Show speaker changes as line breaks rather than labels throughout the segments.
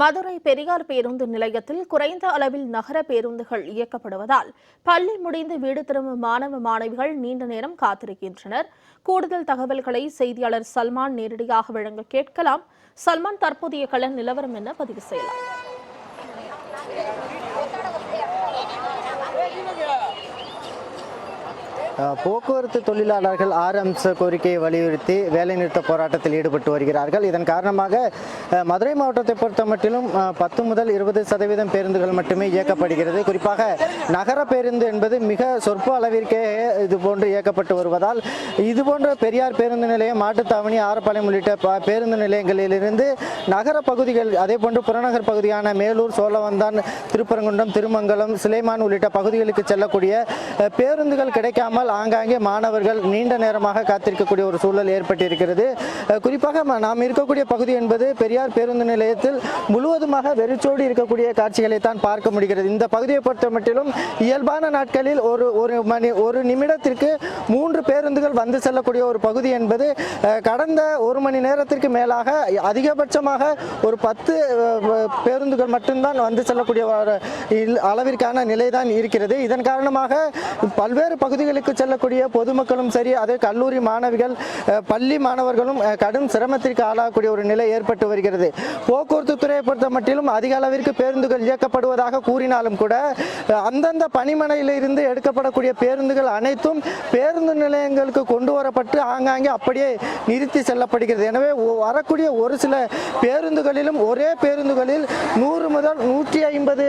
மதுரை பெரியார் பேருந்து நிலையத்தில் குறைந்த அளவில் நகர பேருந்துகள் இயக்கப்படுவதால் பள்ளி முடிந்து வீடு திரும்பும் மாணவ மாணவிகள் நீண்ட நேரம் காத்திருக்கின்றனர். கூடுதல் தகவல்களை செய்தியாளர் சல்மான் நேரடியாக வழங்க கேட்கலாம். சல்மான் தற்போதைய கள நிலவரம் என பதிவு செய்யலாம்.
போக்குவரத்து தொழிலாளர்கள் ஆறு அம்ச கோரிக்கையை வலியுறுத்தி வேலைநிறுத்த போராட்டத்தில் ஈடுபட்டு வருகிறார்கள். இதன் காரணமாக மதுரை மாவட்டத்தை பொறுத்த மட்டிலும் பத்து முதல் இருபது சதவீதம் பேருந்துகள் மட்டுமே இயக்கப்படுகிறது. குறிப்பாக நகர பேருந்து என்பது மிக சொற்ப அளவிற்கே இது போன்று இயக்கப்பட்டு வருவதால் இது போன்ற பெரியார் பேருந்து நிலையம் மாட்டுத்தாவணி ஆரப்பாளையம் உள்ளிட்ட ப- பேருந்து நிலையங்களிலிருந்து நகர பகுதிகள் அதே போன்று புறநகர் பகுதியான மேலூர் சோழவந்தான் திருப்பரங்குன்றம் திருமங்கலம் சிலைமான் உள்ளிட்ட பகுதிகளுக்கு செல்லக்கூடிய பேருந்துகள் கிடைக்காமல் ஆங்காங்கே மாணவர்கள் நீண்ட நேரமாக காத்திருக்கக்கூடிய ஒரு சூழல் ஏற்பட்டிருக்கிறது. குறிப்பாக நாம் இருக்கக்கூடிய பகுதி என்பது பெரியார் பேருந்து நிலையத்தில் முழுவதுமாக வெறிச்சோடி இருக்கக்கூடிய காட்சிகளை தான் பார்க்க முடிகிறது. இந்த பகுதியை பொறுத்த மட்டிலும் இயல்பான நாட்களில் ஒரு ஒரு மணி ஒரு நிமிடத்திற்கு மூன்று பேருந்துகள் வந்து செல்லக்கூடிய ஒரு பகுதி என்பது கடந்த ஒரு மணி நேரத்திற்கு மேலாக அதிகபட்சமாக ஒரு பத்து பேருந்துகள் மட்டும்தான் வந்து செல்லக்கூடிய அளவிற்கான நிலை தான் இருக்கிறது. இதன் காரணமாக பல்வேறு பகுதிகளுக்கு செல்லக்கூடிய பொதுமக்களும் சரி அதே கல்லூரி மாணவிகள் பள்ளி மாணவர்களும் கடும் சிரமத்திற்கு ஆளாகக்கூடிய ஒரு நிலை ஏற்பட்டு வருகிறது. போக்குவரத்து துறையை பொறுத்த மட்டிலும் அதிக அளவிற்கு பேருந்துகள் இயக்கப்படுவதாக கூறினாலும் கூட அந்தந்த பணிமனையில் இருந்து எடுக்கப்படக்கூடிய பேருந்துகள் அனைத்தும் பேருந்து நிலையங்களுக்கு கொண்டு வரப்பட்டு ஆங்காங்கே அப்படியே நிறுத்தி செல்லப்படுகிறது. எனவே வரக்கூடிய ஒரு சில பேருந்துகளிலும் ஒரே பேருந்துகளில் நூறு முதல் நூற்றி ஐம்பது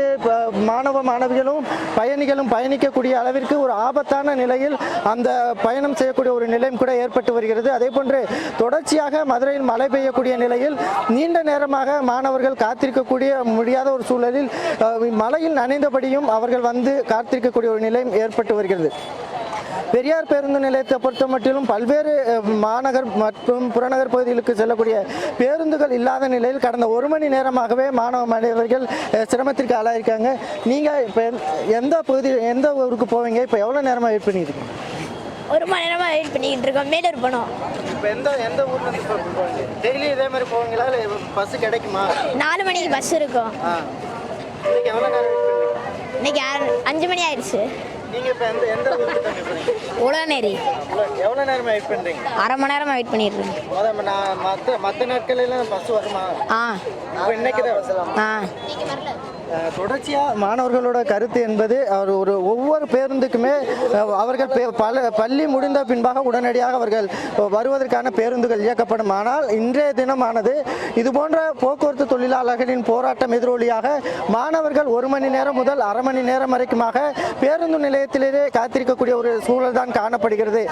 மாணவ மாணவிகளும் பயணிகளும் பயணிக்கக்கூடிய அளவிற்கு ஒரு ஆபத்தான நிலையில் அந்த பயணம் செய்யக்கூடிய ஒரு நிலையும் கூட ஏற்பட்டு வருகிறது. அதே போன்று தொடர்ச்சியாக மதுரையில் மழை பெய்யக்கூடிய நிலையில் நீண்ட நேரமாக மாணவர்கள் காத்திருக்கக்கூடிய முடியாத ஒரு சூழலில் மழையில் நனைந்தபடியும் அவர்கள் வந்து காத்திருக்கக்கூடிய ஒரு நிலையும் ஏற்பட்டு வருகிறது. பெரியார் பேருந்து நிலையத்தை பொறுத்த மட்டிலும் பல்வேறு மாநகர் மற்றும் புறநகர் பகுதிகளுக்கு செல்லக்கூடிய பேருந்துகள் இல்லாத நிலையில் கடந்த ஒரு மணி நேரமாகவே மாணவ மாணவர்கள் சிரமத்திற்கு ஆளாயிருக்காங்க. நீங்கள் இப்போ எந்த பகுதி எந்த ஊருக்கு போவீங்க? இப்போ எவ்வளோ நேரமாக வெயிட் பண்ணியிருக்கீங்க
ஒரு மணி நேரமாக வெயிட் பண்ணிக்கிட்டு இருக்கோம். மேலூர் போனோம்.
இப்போ எந்த எந்த ஊர்லேருந்து போவீங்க டெய்லி இதே மாதிரி போவீங்களா? இல்லை பஸ் கிடைக்குமா?
நாலு மணிக்கு பஸ் இருக்கும்.
இன்னைக்கு எவ்வளோ நேரம் வெயிட்
இன்னைக்கு அஞ்சு மணி ஆயிடுச்சு.
நீங்கள் இப்போ எந்த எந்த ஊருக்கு தான் போகிறீங்க
உலகநேரி
எவ்வளோ நேரமாக வெயிட் பண்ணுறீங்க
அரை மணி நேரமாக வெயிட் பண்ணிட்டு
முதல்ல நான் மற்ற நாட்களெல்லாம் பஸ் வருமா?
ஆ.
இன்னைக்கு தான்
ஆ.
தொடர்ச்சியாக மாணவர்களோட கருத்து என்பது அவர் ஒரு ஒவ்வொரு பேருந்துக்குமே அவர்கள் பல பள்ளி முடிந்த பின்பாக உடனடியாக அவர்கள் வருவதற்கான பேருந்துகள் இயக்கப்படும். ஆனால் இன்றைய தினமானது இது போன்ற போக்குவரத்து தொழிலாளர்களின் போராட்டம் எதிரொலியாக மாணவர்கள் ஒரு மணி நேரம் முதல் அரை மணி நேரம் வரைக்குமாக பேருந்து நிலையத்திலேயே காத்திருக்கக்கூடிய ஒரு சூழல் தான் காணப்படுகிறது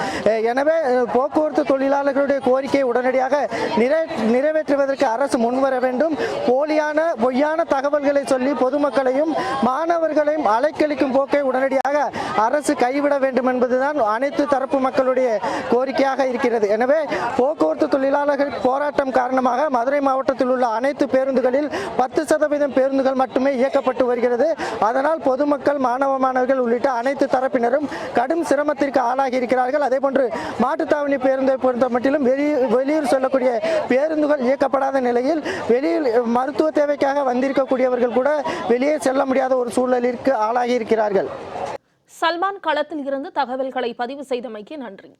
எனவே போக்குவரத்து தொழிலாளர்களுடைய கோரிக்கையை உடனடியாக நிறை நிறைவேற்றுவதற்கு அரசு முன்வர வேண்டும். போலியான பொய்யான தகவல்களை சொல்லி பொதுமக்களையும் மாணவர்களையும் அலைக்கழிக்கும் போக்கை உடனடியாக அரசு கைவிட வேண்டும் என்பதுதான் அனைத்து தரப்பு மக்களுடைய கோரிக்கையாக இருக்கிறது. எனவே போக்குவரத்து தொழிலாளர்கள் போராட்டம் காரணமாக மதுரை மாவட்டத்தில் உள்ள அனைத்து பேருந்துகளில் பத்து சதவீதம் பேருந்துகள் மட்டுமே இயக்கப்பட்டு வருகிறது. அதனால் பொதுமக்கள் மாணவ மாணவர்கள் உள்ளிட்ட அனைத்து தரப்பினரும் கடும் சிரமத்திற்கு ஆளாகி இருக்கிறார்கள். அதே போன்று மாட்டுத்தாவணி பேருந்தை பொறுத்த மட்டிலும் வெளி வெளியூர் சொல்லக்கூடிய பேருந்துகள் இயக்கப்படாத நிலையில் வெளியில் மருத்துவ தேவைக்காக வந்திருக்கக்கூடியவர்கள் கூட வெளியே செல்ல முடியாத ஒரு சூழலிற்கு ஆளாகி இருக்கிறார்கள்.
சல்மான் களத்தில் இருந்து தகவல்களை பதிவு செய்தமைக்கு நன்றி.